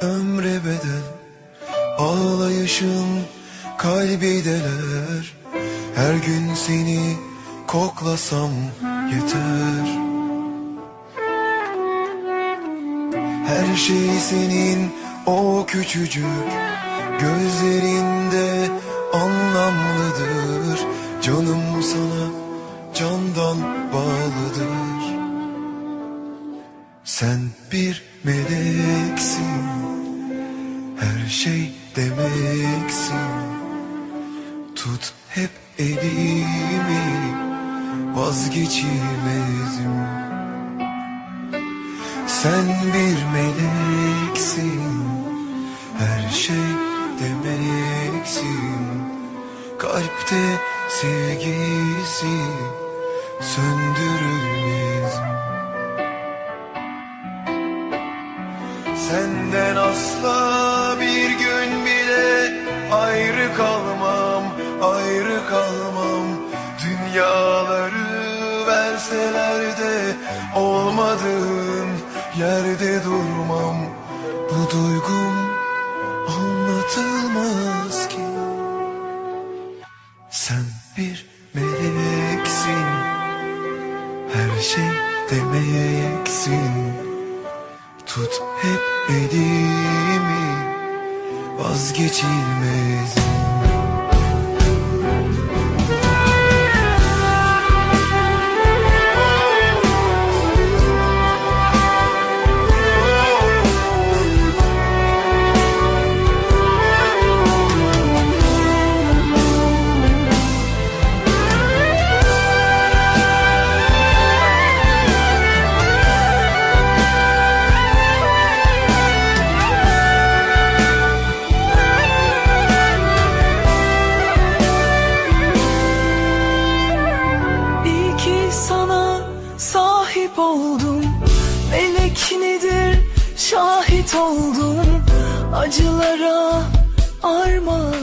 ömre bedel Ağlayışın kalbi deler. Her gün seni koklasam yeter. Her şey senin o küçücük gözlerinde anlamlıdır. Canım sana candan bağlıdır Sen bir meleksin. Her şey demeksin. Tut hep elimi Vazgeçilmezim Sen bir meleksin. Her şey demeksin. Kalpte sevgisi Söndürülmez Senden asla bir gün bile ayrı kalmam, ayrı kalmam. Dünyaları verseler de olmadığın yerde durmam. Bu duygum anlatılmaz ki. Sen bir meleksin, her şey demeksin. Tut hep elimi vazgeçilmez sahip oldum Melek nedir? Şahit oldum Acılara armağan